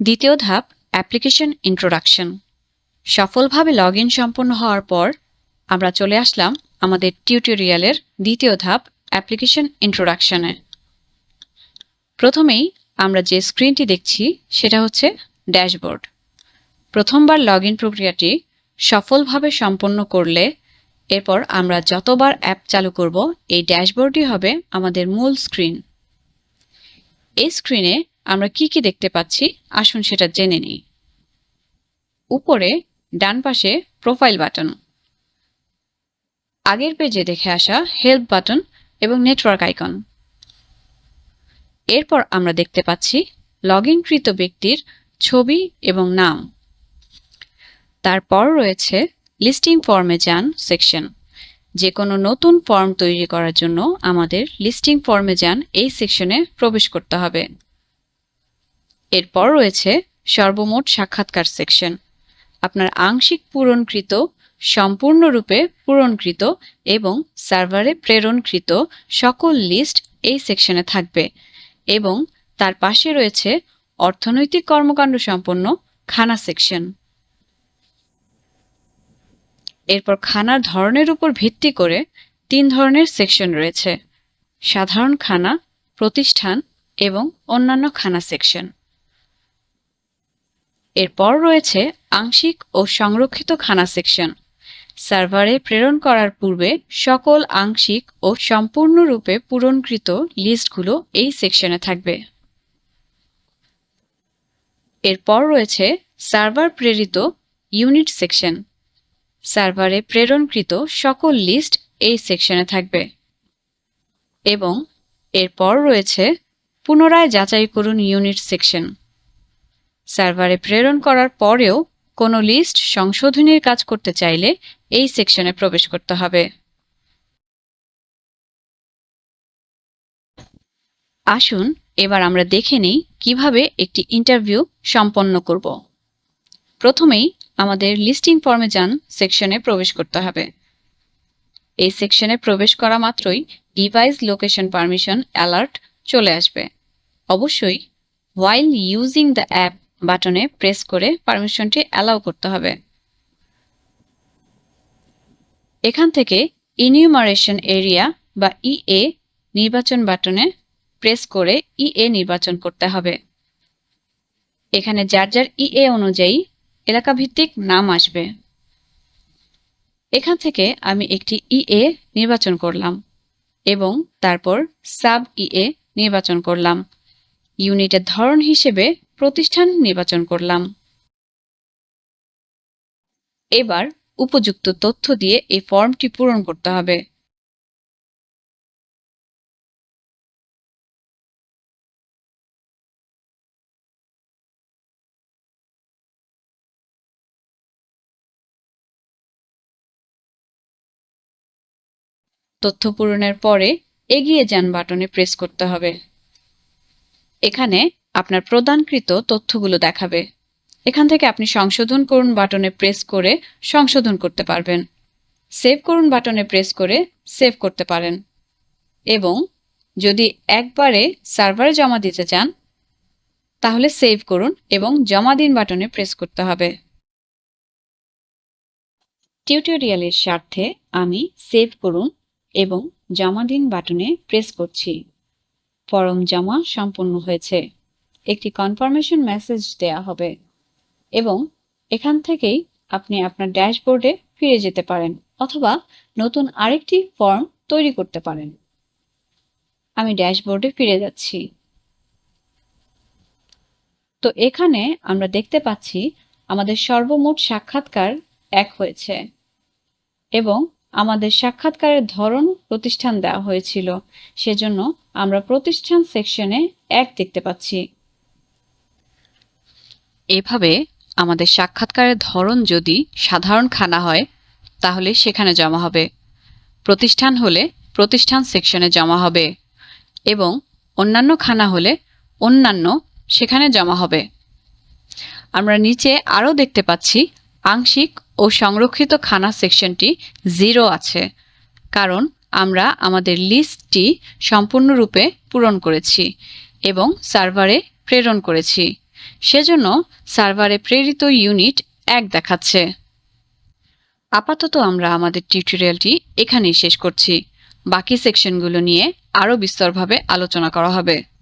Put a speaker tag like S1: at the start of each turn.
S1: দ্বিতীয় ধাপ application introduction সফলভাবে লগ ইন সম্পন্ন হওয়ার পর আমরা চলে আসলাম আমাদের টিউটোরিয়ালের দ্বিতীয় ধাপ অ্যাপ্লিকেশন ইন্ট্রোডাকশনে প্রথমেই আমরা যে স্ক্রিনটি দেখছি, সেটা হচ্ছে ড্যাশবোর্ড প্রথমবার লগ ইন প্রক্রিয়াটি সফলভাবে সম্পন্ন করলে এরপর আমরা যতবার অ্যাপ চালু করব, এই ড্যাশবোর্ডটি হবে আমাদের মূল স্ক্রিন এই স্ক্রিনে আমরা কি কি দেখতে পাচ্ছি? আসুন সেটা জেনে নিই। উপরে, ডান পাশে প্রোফাইল বাটন আগের পেজে দেখে আসা হেল্প বাটন এবং নেটওয়ার্ক আইকন এরপর আমরা দেখতে পাচ্ছি লগ ইনকৃত ব্যক্তির ছবি এবং নাম। তারপর রয়েছে লিস্টিং ফর্মে যান সেকশন যে কোনো নতুন ফর্ম তৈরি করার জন্য আমাদের লিস্টিং ফর্মে যান এই সেকশনে প্রবেশ করতে হবে। এরপর রয়েছে সর্বমোট সাক্ষাৎকার সেকশন। আপনার আংশিক পূরণকৃত, সম্পূর্ণরূপে পূরণকৃত এবং সার্ভারে প্রেরণকৃত সকল লিস্ট এই সেকশনে থাকবে এবং তার পাশে রয়েছে অর্থনৈতিক কর্মকাণ্ড সম্পন্ন খানা সেকশন। এরপর খানার ধরনের উপর ভিত্তি করে তিন ধরনের সেকশন রয়েছে। সাধারণ খানা, প্রতিষ্ঠান এবং অন্যান্য খানা সেকশন। এরপর রয়েছে আংশিক ও সংরক্ষিত খানা সেকশন। সার্ভারে প্রেরণ করার পূর্বে সকল আংশিক ও সম্পূর্ণরূপে পূরণকৃত লিস্টগুলো এই সেকশনে থাকবে। এরপর রয়েছে সার্ভার প্রেরিত ইউনিট সেকশন। সার্ভারে প্রেরণকৃত সকল লিস্ট এই সেকশনে থাকবে। এবং এরপর রয়েছে পুনরায় যাচাই করুন ইউনিট সেকশন। সার্ভারে প্রেরণ করার পরেও কোনো লিস্ট সংশোধনীর কাজ করতে চাইলে এই সেকশনে প্রবেশ করতে হবে। আসুন এবার আমরা দেখে নিই কীভাবে একটি ইন্টারভিউ সম্পন্ন করব। প্রথমেই আমাদের লিস্টিং ফর্মে যান সেকশনে প্রবেশ করতে হবে। এই সেকশনে প্রবেশ করা মাত্রই ডিভাইস লোকেশন পারমিশন অ্যালার্ট চলে আসবে। অবশ্যই ওয়াইল ইউজিং দ্য অ্যাপ বাটনে প্রেস করে পারমিশনটি অ্যালাউ করতে হবে। এখান থেকে ইনিউমারেশন এরিয়া বা ইএ নির্বাচন বাটনে প্রেস করে ইএ নির্বাচন করতে হবে। এখানে যার যার ইএ অনুযায়ী এলাকা ভিত্তিক নাম আসবে। এখান থেকে আমি একটি ইএ নির্বাচন করলাম এবং তারপর সাব ইএ নির্বাচন করলাম। ইউনিটের ধরন হিসেবে প্রতিষ্ঠান নির্বাচন করলাম। এবার উপযুক্ত তথ্য দিয়ে এই ফর্মটি পূরণ করতে হবে। তথ্য পূরণের পরে এগিয়ে যান বাটনে প্রেস করতে হবে। এখানে আপনার প্রদানকৃত তথ্যগুলো দেখাবে। এখান থেকে আপনি সংশোধন করুন বাটনে প্রেস করে সংশোধন করতে পারবেন। সেভ করুন বাটনে প্রেস করে সেভ করতে পারেন। এবং যদি একবারে সার্ভারে জমা দিতে চান, তাহলে সেভ করুন এবং জমা দিন বাটনে প্রেস করতে হবে। টিউটোরিয়ালের স্বার্থে আমি সেভ করুন এবং জমা দিন বাটনে প্রেস করছি। ফরম জমা সম্পূর্ণ হয়েছে। একটি কনফার্মেশন মেসেজ দেয়া হবে এবং এখান থেকেই আপনি আপনার ড্যাশবোর্ডে ফিরে যেতে পারেন অথবা নতুন আরেকটি ফর্ম তৈরি করতে পারেন। আমি ড্যাশবোর্ডে ফিরে যাচ্ছি। তো এখানে আমরা দেখতে পাচ্ছি আমাদের সর্বমোট সাক্ষাৎকার এক হয়েছে এবং আমাদের সাক্ষাৎকারের ধরন প্রতিষ্ঠান দেওয়া হয়েছিল। সেজন্য আমরা প্রতিষ্ঠান সেকশনে এক দেখতে পাচ্ছি। এভাবে আমাদের সাক্ষাৎকারের ধরন যদি সাধারণ খানা হয়, তাহলে সেখানে জমা হবে। প্রতিষ্ঠান হলে প্রতিষ্ঠান সেকশনে জমা হবে এবং অন্যান্য খানা হলে অন্যান্য সেখানে জমা হবে। আমরা নিচে আরও দেখতে পাচ্ছি, আংশিক ও সংরক্ষিত খানা সেকশনটি জিরো আছে, কারণ আমরা আমাদের লিস্টটি সম্পূর্ণরূপে পূরণ করেছি এবং সার্ভারে প্রেরণ করেছি। সেজন্য সার্ভারে প্রেরিত ইউনিট এক দেখাচ্ছে। আপাতত আমরা আমাদের টিউটোরিয়ালটি এখানেই শেষ করছি। বাকি সেকশনগুলো নিয়ে আরও বিস্তরভাবে আলোচনা করা হবে।